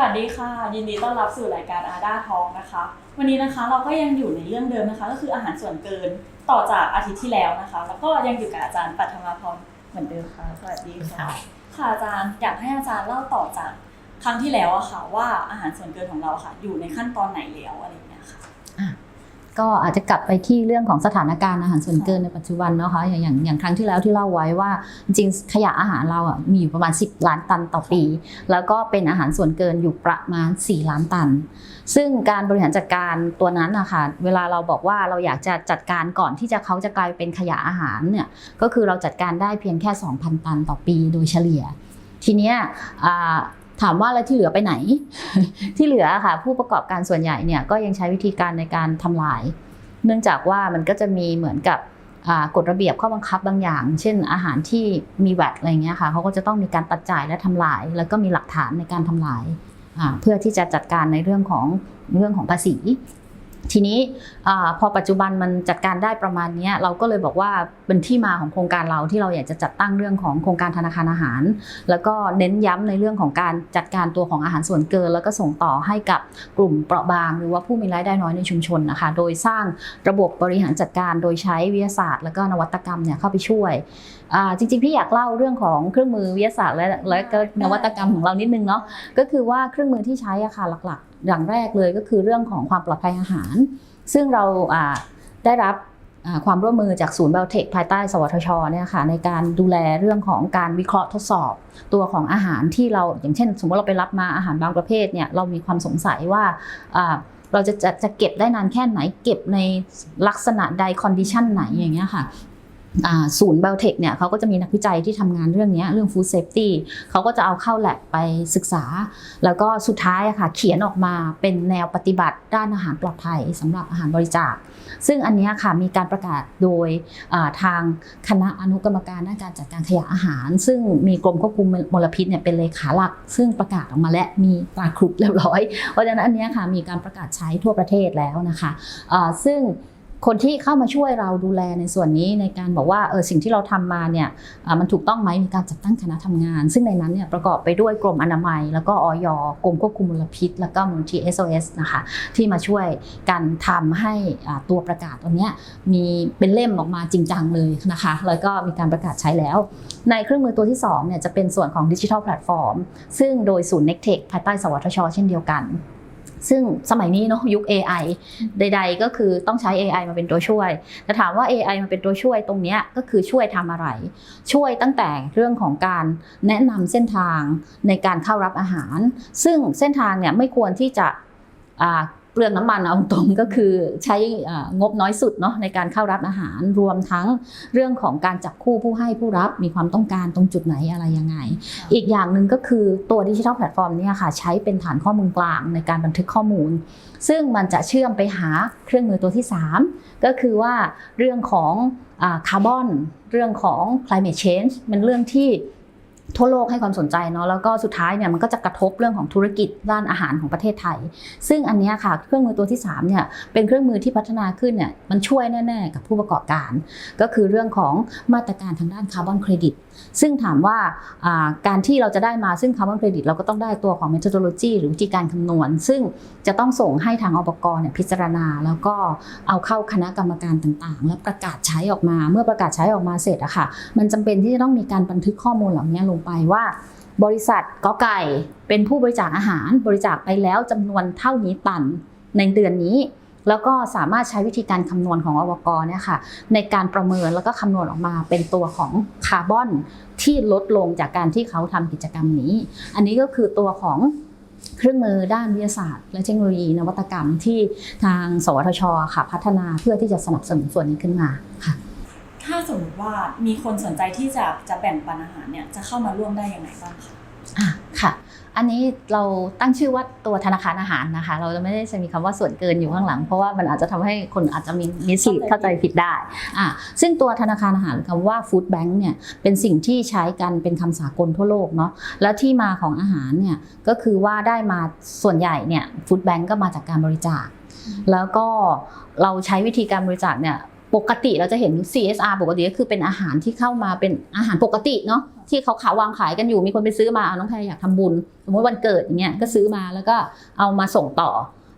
วัสดีค่ะ ยินดีต้อนรับสู่รายการอาด้าทองนะคะ วันนี้นะคะเราก็ยังอยู่ในเรื่องเดิมนะคะ ก็คืออาหารส่วนเกินต่อจากอาทิตย์ที่แล้วนะคะ แล้วก็ยังอยู่กับอาจารย์ปัทมาพรเหมือนเดิมค่ะ สวัสดีค่ะค่ะอาจารย์อยากให้อาจารย์เล่าต่อจากครั้งที่แล้วอะค่ะ ว่าอาหารส่วนเกินของเราค่ะ อยู่ในขั้นตอนไหนแล้วอะไรอย่างเงี้ยค่ะ ก็อาจจะกลับไปที่เรื่องของสถานการณ์อาหารส่วนเกินในปัจจุบันเนาะคะอย่างอย่างอย่างครั้งที่แล้วที่เล่าไว้ว่าจริงขยะอาหารเราอะมีอยู่ประมาณ 10 ล้านตันต่อปี แล้วก็เป็นอาหารส่วนเกินอยู่ประมาณ 4 ล้านตัน ซึ่งการบริหารจัดการตัวนั้นนะคะเวลาเราบอกว่าเราอยากจะจัดการก่อนที่จะเขาจะกลายเป็นขยะอาหารเนี่ยก็คือเราจัดการได้เพียงแค่ 2,000 ตันต่อปีโดยเฉลี่ยทีเนี้ยอ่า ถามว่าแล้วที่เหลือไปไหน ที่เหลือค่ะ ผู้ประกอบการส่วนใหญ่เนี่ยก็ยังใช้วิธีการในการทำลาย เนื่องจากว่ามันก็จะมีเหมือนกับกฎระเบียบข้อบังคับบางอย่าง เช่น อาหารที่มีแวดอะไรเงี้ยค่ะเขาก็จะต้องมีการตัดจ่ายและทำลาย แล้วก็มีหลักฐานในการทำลาย เพื่อที่จะจัดการในเรื่องของเรื่องของภาษี ทีนี้พอปัจจุบันมันจัดการได้ประมาณนี้เราก็เลยบอกว่าเป็นที่มาของโครงการเราที่เราอยากจะจัดตั้งเรื่องของโครงการธนาคารอาหาร แล้วก็เน้นย้ำในเรื่องของการจัดการตัวของอาหารส่วนเกิน แล้วก็ส่งต่อให้กับกลุ่มเปราะบาง หรือว่าผู้มีรายได้น้อยในชุมชนนะคะโดยสร้างระบบบริหารจัดการโดยใช้วิทยาศาสตร์ แล้วก็นวัตกรรมเนี่ยเข้าไปช่วยจริงๆพี่อยากเล่าเรื่องของเครื่องมือวิทยาศาสตร์และและก็นวัตกรรมของเรานิดนึงเนาะก็คือว่าเครื่องมือที่ใช้อะค่ะหลัก อย่างแรกเลยก็คือเรื่องของความปลอดภัยอาหาร ซึ่งเราได้รับความร่วมมือจากศูนย์เบลเทคภายใต้ สวทชเนี่ยค่ะในการดูแลเรื่องของการวิเคราะห์ทดสอบ ตัวของอาหารที่เราอย่างเช่น สมมติเราไปรับมาอาหารบางประเภทเนี่ยเรามีความสงสัยว่าเราจะจะจะเก็บได้นานแค่ไหนเก็บในลักษณะใดคอนดิชันไหนอย่างเงี้ยค่ะ ศูนย์เบลเทคเนี่ยเขาก็จะมีนักวิจัยที่ทำงานเรื่องนี้เรื่องฟู้ดเซฟตี้เขาก็จะเอาเข้าแลบไปศึกษา แล้วก็สุดท้ายอะค่ะเขียนออกมาเป็นแนวปฏิบัติด้านอาหารปลอดภัยสำหรับอาหารบริจาค ซึ่งอันนี้ค่ะมีการประกาศโดยทางคณะอนุกรรมการด้านการจัดการขยะอาหาร ซึ่งมีกรมควบคุมมลพิษเนี่ยเป็นเลขาหลัก ซึ่งประกาศออกมาและมีตราครุฑเรียบร้อย เพราะฉะนั้นอันนี้ค่ะมีการประกาศใช้ทั่วประเทศแล้วนะคะซึ่ง คนที่เข้ามาช่วยเราดูแลในส่วนนี้ในการบอกว่าเออสิ่งที่เราทำมาเนี่ยมันถูกต้องไหมมีการจัดตั้งคณะทำงาน ซึ่งในนั้นเนี่ยประกอบไปด้วยกรมอนามัย แล้วก็ออยกรมควบคุมมลพิษ แล้วก็มูลที่ SOS นะคะที่มาช่วยกันทำให้ตัวประกาศตัวเนี้ยมีเป็นเล่มออกมาจริงจังเลยนะคะแล้วก็มีการประกาศใช้แล้ว ในเครื่องมือตัวที่2เนี่ยจะเป็นส่วนของดิจิทัลแพลตฟอร์มซึ่งโดยศูนย์ Nectech ภายใต้สวทช เช่นเดียวกัน ซึ่งสมัยนี้เนาะยุค AI ใด ๆ ก็คือต้องใช้ AI มาเป็นตัวช่วย แต่ถามว่า AI มาเป็นตัวช่วยตรงนี้ก็คือช่วยทำอะไร ช่วยตั้งแต่เรื่องของการแนะนำเส้นทางในการเข้ารับอาหาร ซึ่งเส้นทางเนี่ยไม่ควรที่จะ เปลืองน้ำมันเอาตรงๆก็คือใช้อ่างบน้อยสุดเนาะในการเข้ารับอาหารรวมทั้งเรื่องของการจับคู่ผู้ให้ผู้รับมีความต้องการตรงจุดไหนอะไรยังไง อีกอย่างหนึ่งก็คือตัวดิจิทัลแพลตฟอร์มเนี่ยค่ะใช้เป็นฐานข้อมูลกลางในการบันทึกข้อมูล ซึ่งมันจะเชื่อมไปหาเครื่องมือตัวที่ 3 ก็คือว่าเรื่องของคาร์บอนเรื่องของ climate change เป็นเรื่องที่ ทั่วโลกให้ความสนใจเนาะแล้วก็สุดท้ายเนี่ยมันก็จะกระทบเรื่องของธุรกิจด้านอาหารของประเทศไทย ซึ่งอันนี้ค่ะเครื่องมือตัวที่3เนี่ยเป็นเครื่องมือที่พัฒนาขึ้นเนี่ยมันช่วยแน่ๆกับผู้ประกอบการ ก็คือเรื่องของมาตรการทางด้านคาร์บอนเครดิตซึ่งถามว่าการที่เราจะได้มาซึ่งคาร์บอนเครดิตเราก็ต้องได้ตัวของ methodology หรือวิธีการคำนวณ ซึ่งจะต้องส่งให้ทางอบกเนี่ยพิจารณา แล้วก็เอาเข้าคณะกรรมการต่างๆ แล้วประกาศใช้ออกมา เมื่อประกาศใช้ออกมาเสร็จอะค่ะมันจำเป็นที่จะต้องมีการบันทึกข้อมูลเหล่านี้ลงไปว่า บริษัทกอไก่เป็นผู้บริจาคอาหารบริจาคไปแล้วจำนวนเท่านี้ตันในเดือนนี้ แล้วก็สามารถใช้วิธีการคำนวณของอบกรเนี่ยค่ะในการประเมินแล้วก็คำนวณออกมาเป็นตัวของคาร์บอนที่ลดลงจากการที่เขาทำกิจกรรมนี้ อันนี้ก็คือตัวของเครื่องมือด้านวิทยาศาสตร์ และเทคโนโลยีนวัตกรรมที่ทาง สวทชค่ะพัฒนาเพื่อที่จะสนับสนุนส่วนนี้ขึ้นมาค่ะ สมมติว่ามีคนสนใจที่จะจะแบ่งปันอาหารเนี่ยจะเข้ามาร่วมได้ยังไงบ้างคะอะค่ะ อันนี้เราตั้งชื่อว่าตัวธนาคารอาหารนะคะ เราจะไม่ได้จะมีคำว่าส่วนเกินอยู่ข้างหลัง เพราะว่ามันอาจจะทำให้คนอาจจะมีมิสลีดเข้าใจผิดได้อะซึ่งตัวธนาคารอาหารคำว่าฟู้ดแบงค์เนี่ยเป็นสิ่งที่ใช้กันเป็นคำสากลทั่วโลกเนาะแล้วที่มาของอาหารเนี่ยก็คือว่าได้มาส่วนใหญ่เนี่ยฟู้ดแบงค์ก็มาจากการบริจาคแล้วก็เราใช้วิธีการบริจาคเนี่ย ปกติเราจะเห็น CSR ปกติก็คือเป็นอาหารที่เข้ามาเป็นอาหารปกติเนาะที่เขาขาวางขายกันอยู่มีคนไปซื้อมาเอาน้องแพรอยากทำบุญ สมมติวันเกิดอย่างเงี้ยก็ซื้อมาแล้วก็เอามาส่งต่อ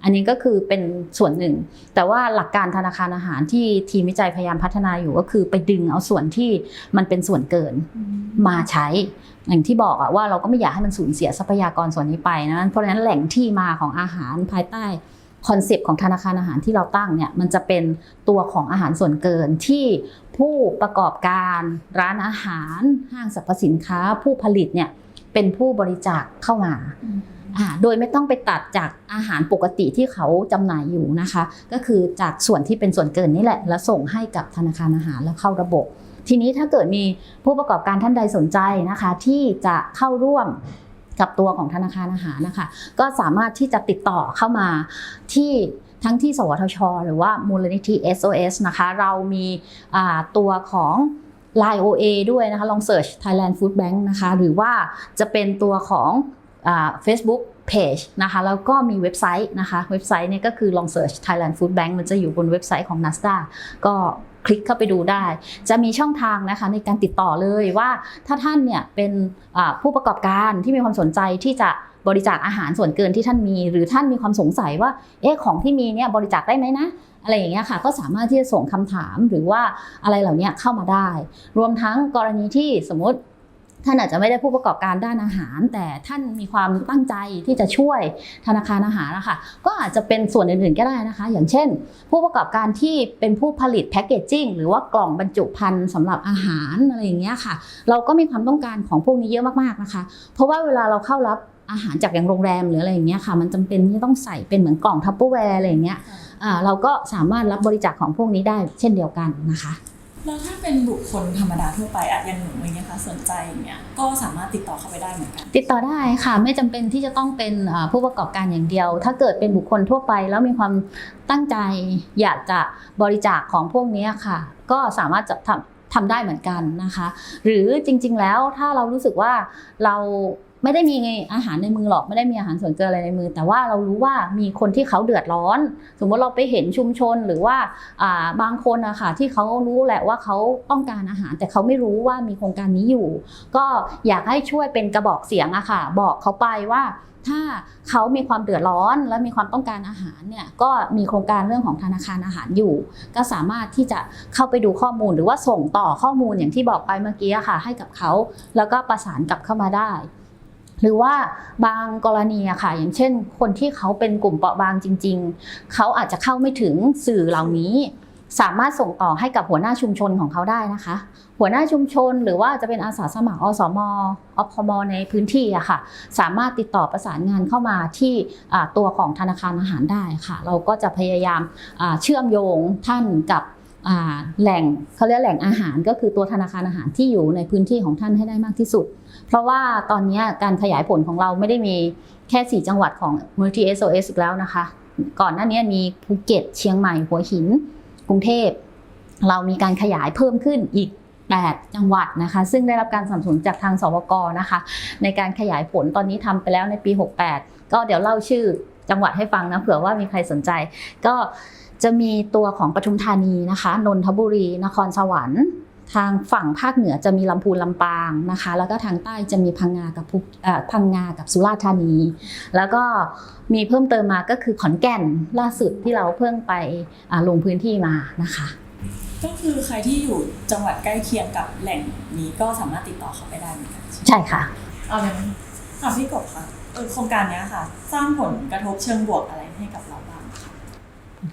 อันนี้ก็คือเป็นส่วนหนึ่ง แต่ว่าหลักการธนาคารอาหารที่ทีมวิจัยพยายามพัฒนาอยู่ก็คือไปดึงเอาส่วนที่มันเป็นส่วนเกินมาใช้ อย่างที่บอกอะว่าเราก็ไม่อยากให้มันสูญเสียทรัพยากรส่วนนี้ไปนะเพราะฉะนั้นแหล่งที่มาของอาหารภายใต้ คอนเซปต์ของธนาคารอาหารที่เราตั้งเนี่ยมันจะเป็นตัวของอาหารส่วนเกินที่ผู้ประกอบการร้านอาหารห้างสรรพสินค้า ผู้ผลิตเนี่ยเป็นผู้บริจาคเข้ามาอ่าโดยไม่ต้องไปตัดจากอาหารปกติที่เขาจำหน่ายอยู่นะคะ ก็คือจากส่วนที่เป็นส่วนเกินนี่แหละ แล้วส่งให้กับธนาคารอาหารแล้วเข้าระบบ ทีนี้ถ้าเกิดมีผู้ประกอบการท่านใดสนใจนะคะ ที่จะเข้าร่วม กับตัวของธนาคารอาหารนะคะ ก็สามารถที่จะติดต่อเข้ามาที่ทั้งที่ สวทช หรือว่ามูลนิธิ SOS นะคะ เรามีตัวของ Line OA ด้วยนะคะ ลอง search Thailand Food Bank นะคะ หรือว่าจะเป็นตัวของอ Facebook Page นะคะ แล้วก็มีเว็บไซต์นะคะ เว็บไซต์เนี่ยก็คือลอง search Thailand Food Bank มันจะอยู่บนเว็บไซต์ของ NASDA ก็ คลิกเข้าไปดูได้ จะมีช่องทางนะคะในการติดต่อเลยว่าถ้าท่านเนี่ยเป็นผู้ประกอบการที่มีความสนใจที่จะบริจาคอาหารส่วนเกินที่ท่านมี หรือท่านมีความสงสัยว่าเอ๊ะของที่มีเนี่ยบริจาคได้ไหมนะอะไรอย่างเงี้ยค่ะก็สามารถที่จะส่งคำถามหรือว่าอะไรเหล่านี้เข้ามาได้ รวมทั้งกรณีที่สมมติ ท่านอาจจะไม่ได้ผู้ประกอบการด้านอาหาร แต่ท่านมีความตั้งใจที่จะช่วยธนาคารอาหารนะคะก็อาจจะเป็นส่วนอื่นๆก็ได้นะคะ อย่างเช่น ผู้ประกอบการที่เป็นผู้ผลิตแพคเกจจิ้งหรือว่ากล่องบรรจุภัณฑ์สำหรับอาหารอะไรอย่างเงี้ยค่ะ เราก็มีความต้องการของพวกนี้เยอะมากๆนะคะ เพราะว่าเวลาเราเข้ารับอาหารจากอย่างโรงแรมหรืออะไรอย่างเงี้ยค่ะ มันจำเป็นที่ต้องใส่เป็นเหมือนกล่องทัพเปอร์แวร์อะไรอย่างเงี้ยอ่าเราก็สามารถรับบริจาคของพวกนี้ได้เช่นเดียวกันนะคะ แล้วถ้าเป็นบุคคลธรรมดาทั่วไปอะอย่างหนูอย่างเงี้ยค่ะสนใจอย่างเงี้ยก็สามารถติดต่อเข้าไปได้เหมือนกัน ติดต่อได้ค่ะไม่จำเป็นที่จะต้องเป็นอ่าผู้ประกอบการอย่างเดียว ถ้าเกิดเป็นบุคคลทั่วไป แล้วมีความตั้งใจอยากจะบริจาคของพวกนี้ค่ะ ก็สามารถจะทำทำได้เหมือนกันนะคะ หรือจริงๆแล้วถ้าเรารู้สึกว่าเรา ไม่ได้มีอาหารในมือหรอกไม่ได้มีอาหารส่วนเกินอะไรในมือ แต่ว่าเรารู้ว่ามีคนที่เขาเดือดร้อน สมมติเราไปเห็นชุมชนหรือว่าอ่าบางคนอะค่ะที่เขารู้แหละว่าเขาต้องการอาหาร แต่เขาไม่รู้ว่ามีโครงการนี้อยู่ ก็อยากให้ช่วยเป็นกระบอกเสียงอะค่ะ บอกเขาไปว่าถ้าเขามีความเดือดร้อนและมีความต้องการอาหารเนี่ยก็มีโครงการเรื่องของธนาคารอาหารอยู่ ก็สามารถที่จะเข้าไปดูข้อมูลหรือว่าส่งต่อข้อมูลอย่างที่บอกไปเมื่อกี้อะค่ะ ให้กับเขาแล้วก็ประสานกลับเข้ามาได้ หรือว่าบางกรณีอะค่ะ อย่างเช่น คนที่เขาเป็นกลุ่มเปราะบางจริง ๆ เขาอาจจะเข้าไม่ถึงสื่อเหล่านี้ สามารถส่งต่อให้กับหัวหน้าชุมชนของเขาได้นะคะ หัวหน้าชุมชน หรือว่าจะเป็นอาสาสมัครอสมอพมในพื้นที่อะค่ะ สามารถติดต่อประสานงานเข้ามาที่ตัวของธนาคารอาหารได้ค่ะ เราก็จะพยายามเชื่อมโยงท่านกับ แหล่งเขาเรียกแหล่งอาหารก็คือตัวธนาคารอาหารที่อยู่ในพื้นที่ของท่านให้ได้มากที่สุด เพราะว่าตอนนี้การขยายผลของเราไม่ได้มีแค่ 4 จังหวัดของมูลที่ SOS อีกแล้วนะคะ ก่อนหน้านี้มีภูเก็ตเชียงใหม่หัวหิน กรุงเทพ เรามีการขยายเพิ่มขึ้นอีก 8 จังหวัดนะคะ ซึ่งได้รับการสนับสนุนจากทางสวกนะคะ ในการขยายผลตอนนี้ทำไปแล้วในปี 68 ก็เดี๋ยวเล่าชื่อจังหวัดให้ฟังนะเผื่อว่ามีใครสนใจก็ จะมีตัวของปทุมธานีนะคะนนทบุรี นครสวรรค์ทางฝั่งภาคเหนือจะมีลำพูนลำปางนะคะ แล้วก็ทางใต้จะมีพังงากับภูเอ่อพังงากับสุราษฎร์ธานี แล้วก็มีเพิ่มเติมมาก็คือขอนแก่นล่าสุดที่เราเพิ่งไปอ่าลงพื้นที่มานะคะ ก็คือใครที่อยู่จังหวัดใกล้เคียงกับแหล่งนี้ก็สามารถติดต่อเข้าไปได้เหมือนกันใช่ไหมใช่ค่ะเอาเลยถามพี่กบค่ะเออโครงการเนี้ยค่ะ สร้างผลกระทบเชิงบวกอะไรให้กับเราบ้างคะผล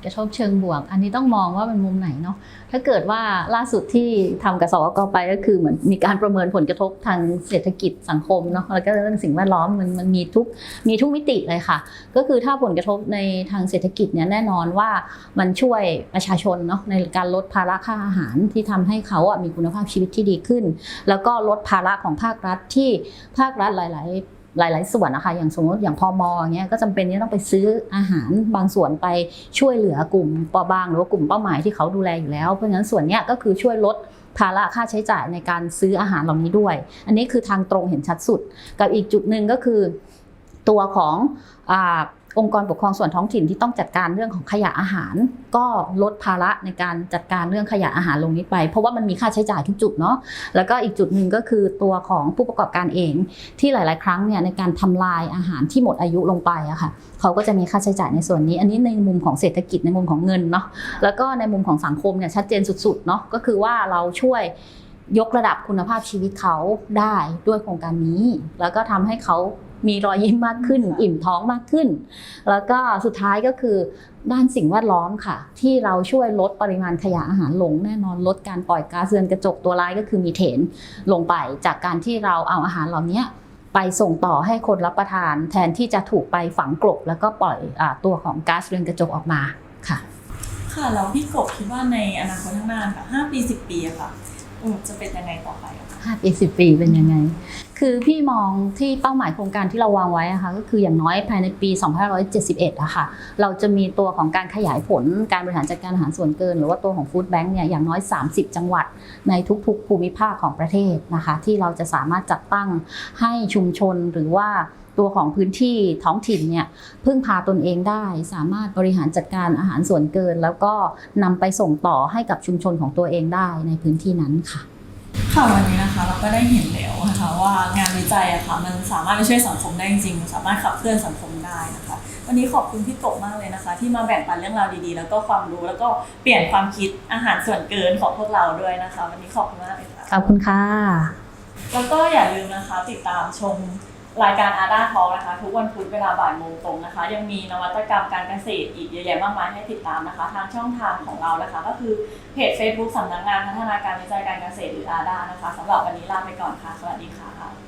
กระทบเชิงบวก อันนี้ต้องมองว่าเป็นมุมไหนเนาะถ้าเกิดว่าล่าสุดที่ทำกับสวกไปก็คือเหมือนมีการประเมินผลกระทบทางเศรษฐกิจสังคมเนาะแล้วก็เรื่องสิ่งแวดล้อมมันมันมีทุกมีทุกมิติเลยค่ะ ก็คือถ้าผลกระทบในทางเศรษฐกิจเนี่ยแน่นอนว่ามันช่วยประชาชนเนาะในการลดภาระค่าอาหารที่ทำให้เขาอะมีคุณภาพชีวิตที่ดีขึ้น แล้วก็ลดภาระของภาครัฐที่ภาครัฐหลาย ๆ หลาย ๆ ส่วนนะคะ อย่างสมมติอย่างพมองเงี้ยก็จำเป็นที่ต้องไปซื้ออาหารบางส่วนไปช่วยเหลือกลุ่มเปราะบางหรือว่ากลุ่มเป้าหมายที่เขาดูแลอยู่แล้ว เพราะฉะนั้นส่วนเนี้ยก็คือช่วยลดภาระค่าใช้จ่ายในการซื้ออาหารเหล่านี้ด้วย อันนี้คือทางตรงเห็นชัดสุด กับอีกจุดหนึ่งก็คือ ตัวของ องค์กรปกครองส่วนท้องถิ่นที่ต้องจัดการเรื่องของขยะอาหาร ก็ลดภาระในการจัดการเรื่องขยะอาหารลงนิดไป เพราะว่ามันมีค่าใช้จ่ายทุกจุดเนาะแล้วก็อีกจุดหนึ่งก็คือตัวของผู้ประกอบการเอง ที่หลาย ๆ ครั้งเนี่ยในการทำลายอาหารที่หมดอายุลงไปอะค่ะเขาก็จะมีค่าใช้จ่ายในส่วนนี้ อันนี้ในมุมของเศรษฐกิจในมุมของเงินเนาะแล้วก็ในมุมของสังคมเนี่ยชัดเจนสุด ๆ เนาะก็คือว่าเราช่วยยกระดับคุณภาพชีวิตเขาได้ด้วยโครงการนี้ แล้วก็ทำให้เขา มีรอยยิ้มมากขึ้น อิ่มท้องมากขึ้น แล้วก็สุดท้ายก็คือด้านสิ่งแวดล้อมค่ะ ที่เราช่วยลดปริมาณขยะอาหารลงแน่นอนลดการปล่อยก๊าซเรือนกระจกตัวร้ายก็คือมีเทนลงไปจากการที่เราเอาอาหารเหล่านี้ไปส่งต่อให้คนรับประทาน แทนที่จะถูกไปฝังกลบ แล้วก็ปล่อยอาตัวของก๊าซเรือนกระจกออกมาค่ะค่ะแล้วพี่กบคิดว่าในอนาคตข้างหน้าค่ะห้าปีสิบปีอะค่ะอืมจะเป็นยังไงต่อไป อะคะห้าปีสิปีเป็นยังไง คือพี่มองที่เป้าหมายโครงการที่เราวางไว้อะค่ะก็คืออย่างน้อยภายในปี 2571อะค่ะเราจะมีตัวของการขยายผลการบริหารจัดการอาหารส่วนเกิน หรือว่าตัวของฟู้ดแบงค์เนี่ยอย่างน้อย 30 จังหวัดในทุกๆ ภูมิภาคของประเทศนะคะ ที่เราจะสามารถจัดตั้งให้ชุมชนหรือว่าตัวของพื้นที่ท้องถิ่นเนี่ยพึ่งพาตนเองได้ สามารถบริหารจัดการอาหารส่วนเกิน แล้วก็นำไปส่งต่อให้กับชุมชนของตัวเองได้ในพื้นที่นั้นค่ะ ค่ะวันนี้นะคะเราก็ได้เห็นแล้วนะคะว่างานวิจัยอะค่ะมันสามารถไปช่วยสังคมได้จริงๆมันสามารถขับเคลื่อนสังคมได้นะคะ วันนี้ขอบคุณพี่กบมากเลยนะคะ ที่มาแบ่งปันเรื่องราวดีๆ แล้วก็ความรู้แล้วก็เปลี่ยนความคิดอาหารส่วนเกินของพวกเราด้วยนะคะ วันนี้ขอบคุณมากเลยค่ะขอบคุณค่ะแล้วก็อย่าลืมนะคะติดตามชม รายการอาด้าทอนะคะ ทุกวันพุธเวลาบ่ายโมงตรงนะคะ ยังมีนวัตกรรมการเกษตรอีกเยอะแยะมากมายให้ติดตามนะคะ ทางช่องทางของเรานะคะ ก็คือเพจ Facebook สำนักงานพัฒนาการวิจัยการเกษตรหรืออาด้านะคะสำหรับวันนี้ลาไปก่อนค่ะ สวัสดีค่ะ